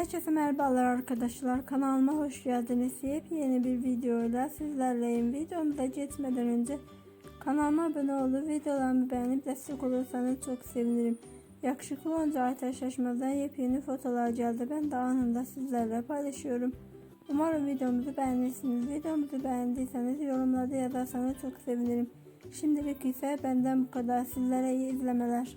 Herkese merhabalar arkadaşlar. Kanalıma hoş geldiniz. Yepyeni bir videoyla sizlerleyim. Videomuza geçmeden önce kanalıma abone olup videolarımı beğenip destek olursanız çok sevinirim. Yakışıklı oyuncu Aytaş Şaşmaz'dan yepyeni fotolar geldi. Ben de anında sizlerle paylaşıyorum. Umarım videomuzu beğenirsiniz. Videomuzu beğendiyseniz yorumlarda yazarsanız çok sevinirim. Şimdilik ise benden bu kadar. Sizlere iyi izlemeler.